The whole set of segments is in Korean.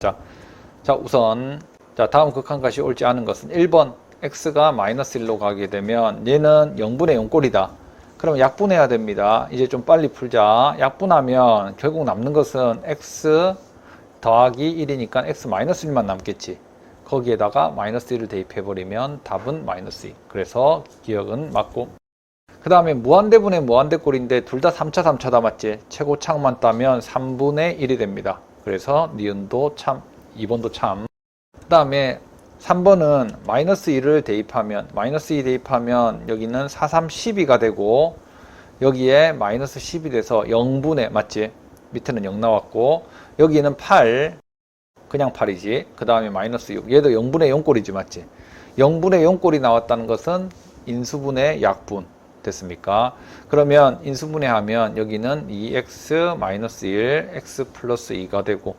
자, 자 우선 자 다음 극한값이 옳지 않은 것은 1번 x가 마이너스 1로 가게 되면 얘는 0분의 0꼴이다. 그럼 약분해야 됩니다. 이제 좀 빨리 풀자. 약분하면 결국 남는 것은 x 더하기 1이니까 x 마이너스 1만 남겠지. 거기에다가 마이너스 1을 대입해버리면 답은 마이너스 2. 그래서 기억은 맞고. 그 다음에 무한대분의 무한대꼴인데 둘 다 3차 3차다 맞지? 최고차만 따면 3분의 1이 됩니다. 그래서 니은도 참, 2번도 참. 그 다음에 3번은 마이너스 2를 대입하면 마이너스 2 대입하면 여기는 4, 3, 12가 되고 여기에 마이너스 10이 돼서 0분의 맞지? 밑에는 0 나왔고 여기는 8 그냥 8이지 그 다음에 마이너스 6 얘도 0분의 0꼴이지 맞지? 0분의 0꼴이 나왔다는 것은 인수분의 약분 됐습니까? 그러면 인수분해 하면 여기는 2x 마이너스 1 x 플러스 2가 되고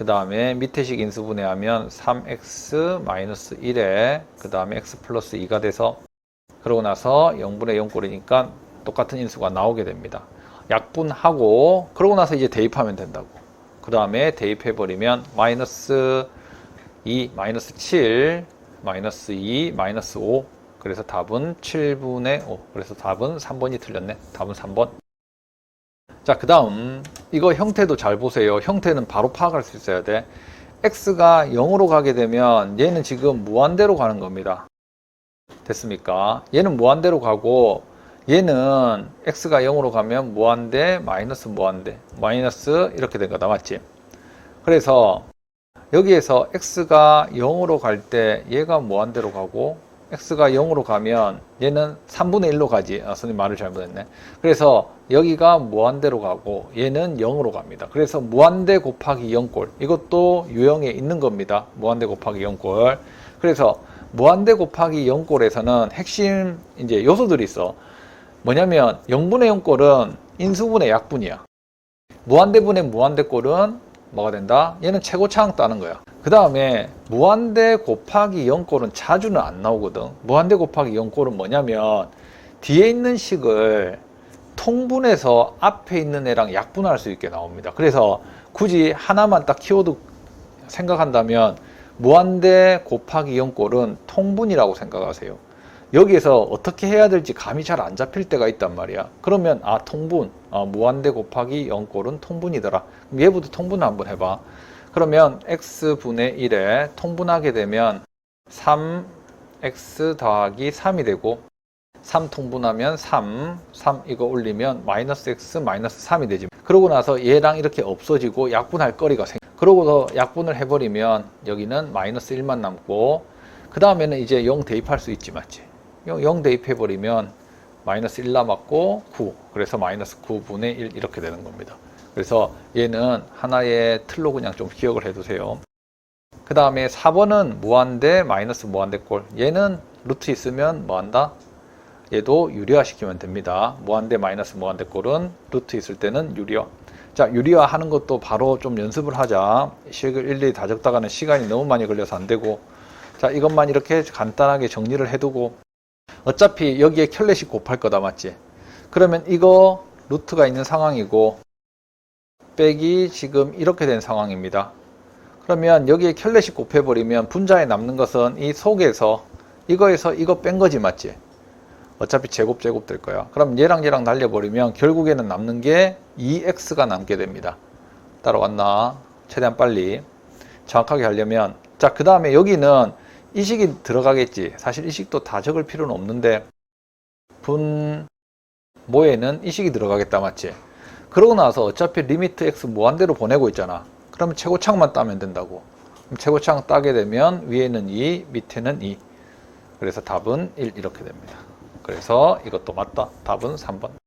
그 다음에 밑에식 인수분해하면 3x 마이너스 1에 그 다음에 x 플러스 2가 돼서 그러고 나서 0분의 0꼴이니까 똑같은 인수가 나오게 됩니다. 약분하고 그러고 나서 이제 대입하면 된다고. 그 다음에 대입해버리면 마이너스 2, 마이너스 7, 마이너스 2, 마이너스 5 그래서 답은 7분의 5 그래서 답은 3번이 틀렸네. 답은 3번. 자, 그 다음, 이거 형태도 잘 보세요. 형태는 바로 파악할 수 있어야 돼. x가 0으로 가게 되면 얘는 지금 무한대로 가는 겁니다. 됐습니까? 얘는 무한대로 가고 얘는 x가 0으로 가면 무한대, 마이너스 무한대, 마이너스 이렇게 된 거다. 맞지? 그래서 여기에서 x가 0으로 갈 때 얘가 무한대로 가고 x가 0으로 가면 얘는 3분의 1로 가지. 아, 선생님 말을 잘못했네. 그래서 여기가 무한대로 가고 얘는 0으로 갑니다. 그래서 무한대 곱하기 0꼴. 이것도 유형에 있는 겁니다. 무한대 곱하기 0꼴. 그래서 무한대 곱하기 0꼴에서는 핵심 이제 요소들이 있어. 뭐냐면 0분의 0꼴은 인수분의 약분이야. 무한대분의 무한대꼴은 뭐가 된다? 얘는 최고차항 따는 거야. 그 다음에 무한대 곱하기 0꼴은 자주는 안 나오거든. 무한대 곱하기 0꼴은 뭐냐면 뒤에 있는 식을 통분해서 앞에 있는 애랑 약분할 수 있게 나옵니다. 그래서 굳이 하나만 딱 키워드 생각한다면 무한대 곱하기 0꼴은 통분이라고 생각하세요. 여기에서 어떻게 해야 될지 감이 잘 안 잡힐 때가 있단 말이야. 그러면 아 통분, 아, 무한대 곱하기 0꼴은 통분이더라. 그럼 얘부터 통분 한번 해봐. 그러면 x분의 1에 통분하게 되면 3x 더하기 3이 되고 3 통분하면 3, 3 이거 올리면 마이너스 x 마이너스 3이 되지. 그러고 나서 얘랑 이렇게 없어지고 약분할 거리가 생. 그러고서 약분을 해버리면 여기는 마이너스 1만 남고 그 다음에는 이제 0 대입할 수 있지 맞지? 0, 0 대입해버리면 마이너스 1 남았고 9 그래서 마이너스 9분의 1 이렇게 되는 겁니다. 그래서 얘는 하나의 틀로 그냥 좀 기억을 해두세요. 그 다음에 4번은 무한대 마이너스 무한대꼴 얘는 루트 있으면 뭐한다? 얘도 유리화 시키면 됩니다. 무한대 마이너스 무한대꼴은 루트 있을 때는 유리화. 자, 유리화 하는 것도 바로 좀 연습을 하자. 식을 일일이 다 적다가는 시간이 너무 많이 걸려서 안 되고. 자, 이것만 이렇게 간단하게 정리를 해두고. 어차피 여기에 켤레씩 곱할 거다, 맞지? 그러면 이거 루트가 있는 상황이고, 빼기 지금 이렇게 된 상황입니다. 그러면 여기에 켤레씩 곱해버리면 분자에 남는 것은 이 속에서 이거에서 이거 뺀 거지, 맞지? 어차피 제곱 제곱 될 거야. 그럼 얘랑 얘랑 날려버리면 결국에는 남는 게 2x가 남게 됩니다. 따라왔나? 최대한 빨리. 정확하게 하려면 자, 그 다음에 여기는 이 식이 들어가겠지. 사실 이 식도 다 적을 필요는 없는데 분 모에는 이 식이 들어가겠다. 맞지? 그러고 나서 어차피 리미트 x 무한대로 보내고 있잖아. 그러면 최고창만 따면 된다고. 최고창 따게 되면 위에는 2, 밑에는 2. 그래서 답은 1 이렇게 됩니다. 그래서 이것도 맞다. 답은 3번.